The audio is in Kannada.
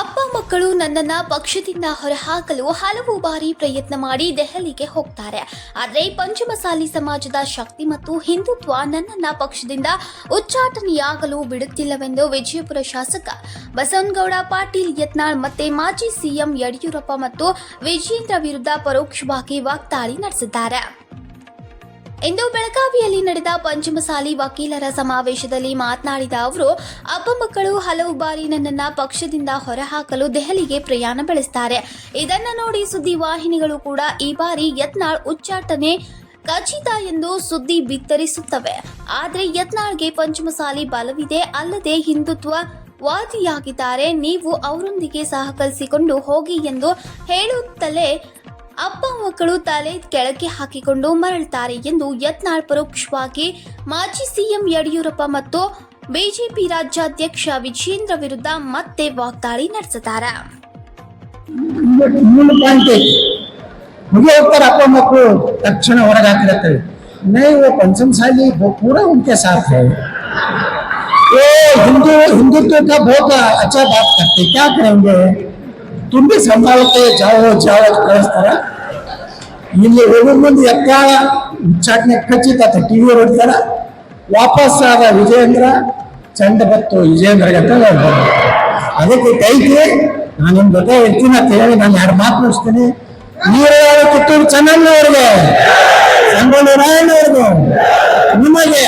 ಅಪ್ಪ ಮಕ್ಕಳು ನನ್ನನ್ನ ಪಕ್ಷದಿಂದ ಹೊರಹಾಕಲು ಹಲವು ಬಾರಿ ಪ್ರಯತ್ನ ಮಾಡಿ ದೆಹಲಿಗೆ ಹೋಗ್ತಾರೆ. ಆದರೆ ಪಂಚಮಸಾಲಿ ಸಮಾಜದ ಶಕ್ತಿ ಮತ್ತು ಹಿಂದುತ್ವ ನನ್ನನ್ನ ಪಕ್ಷದಿಂದ ಉಚ್ಚಾಟನೆಯಾಗಲು ಬಿಡುತ್ತಿಲ್ಲವೆಂದು ವಿಜಯಪುರ ಶಾಸಕ ಬಸವನಗೌಡ ಪಾಟೀಲ್ ಯತ್ನಾಳ್ ಮತ್ತೆ ಮಾಜಿ ಸಿಎಂ ಯಡಿಯೂರಪ್ಪ ಮತ್ತು ವಿಜೇಂದ್ರ ವಿರುದ್ಧ ಪರೋಕ್ಷವಾಗಿ ವಾಗ್ದಾಳಿ ನಡೆಸಿದ್ದಾರೆ. ಇಂದು ಬೆಳಗಾವಿಯಲ್ಲಿ ನಡೆದ ಪಂಚಮಸಾಲಿ ವಕೀಲರ ಸಮಾವೇಶದಲ್ಲಿ ಮಾತನಾಡಿದ ಅವರು, ಅಪ್ಪ ಮಕ್ಕಳು ಹಲವು ಬಾರಿ ನನ್ನನ್ನ ಪಕ್ಷದಿಂದ ಹೊರಹಾಕಲು ದೆಹಲಿಗೆ ಪ್ರಯಾಣ ಬೆಳೆಸ್ತಾರೆ. ಇದನ್ನು ನೋಡಿ ಸುದ್ದಿ ವಾಹಿನಿಗಳು ಕೂಡ ಈ ಬಾರಿ ಯತ್ನಾಳ್ ಉಚ್ಚಾಟನೆ ಖಚಿತ ಎಂದು ಸುದ್ದಿ ಬಿತ್ತರಿಸುತ್ತವೆ. ಆದರೆ ಯತ್ನಾಳ್ಗೆ ಪಂಚಮಸಾಲಿ ಬಲವಿದೆ, ಅಲ್ಲದೆ ಹಿಂದುತ್ವ ವಾದಿಯಾಗಿದ್ದಾರೆ ನೀವು ಅವರೊಂದಿಗೆ ಸಹಕರಿಸಿಕೊಂಡು ಹೋಗಿ ಎಂದು ಹೇಳುತ್ತಲೇ ಅಪ್ಪ ಮಕ್ಕಳು ತಲೆ ಕೆಳಗೆ ಹಾಕಿಕೊಂಡು ಮರಳುತ್ತಾರೆ ಎಂದು ಯತ್ನಾಳ್ ಪರೋಕ್ಷವಾಗಿ ಮಾಜಿ ಸಿಎಂ ಯಡಿಯೂರಪ್ಪ ಮತ್ತು ಬಿಜೆಪಿ ರಾಜ್ಯಾಧ್ಯಕ್ಷ ವಿಜೇಂದ್ರ ವಿರುದ್ಧ ಮತ್ತೆ ವಾಗ್ದಾಳಿ ನಡೆಸಿದ್ದಾರೆ ಮೂಲ ಪಾಯಿಂಟ್ ಐತಿ ಮುಗಿ ಹೋಗ್ತಾರೆ ಅಪ್ಪ ಮಕ್ಕಳು ತಕ್ಷಣ ಹೊರಗೆ ಹಾಕಿರತ್ತೇವೆ नहीं वो पंचम साली वो पूरा उनके साथ है ये हिंदू हिंदुत्व का बहुत अच्छा बात करते क्या करेंगे ತುಂಬಿ ಸಂತಾನಕ್ಕೆ ಜಾಗ ಜಾಗ ಕಳಿಸ್ತಾರೆ. ಇಲ್ಲಿ ಹೋಗೋ ಮುಂದೆ ಎಕ್ಕ ಚಾಟ್ನೆ ಕಚ್ಚಿತ ಟಿ ವಿ ಹೊಡಿತಾರ ವಾಪಸ್ ಆದ ವಿಜಯೇಂದ್ರ, ಚಂಡ ಬತ್ತು ವಿಜಯೇಂದ್ರ ಅಂತ ಅದಕ್ಕೆ ಕೈಕಿ ನಾನು ನಿಮ್ ಜೊತೆ ಹೆಚ್ಚಿನ ಕೇಳಿ ಹೇಳಿ ನಾನು ಎರಡು ಮಾತು ನೋಡಿಸ್ತೀನಿ ನೀರು ಕುತ್ತೂರು ಚೆನ್ನಣ್ಣವ್ರಿಗೆ, ಸಂಗೊಳ್ಳಿ ರಾಯಣ್ಣವ್ರಿಗೆ, ನಿಮಗೆ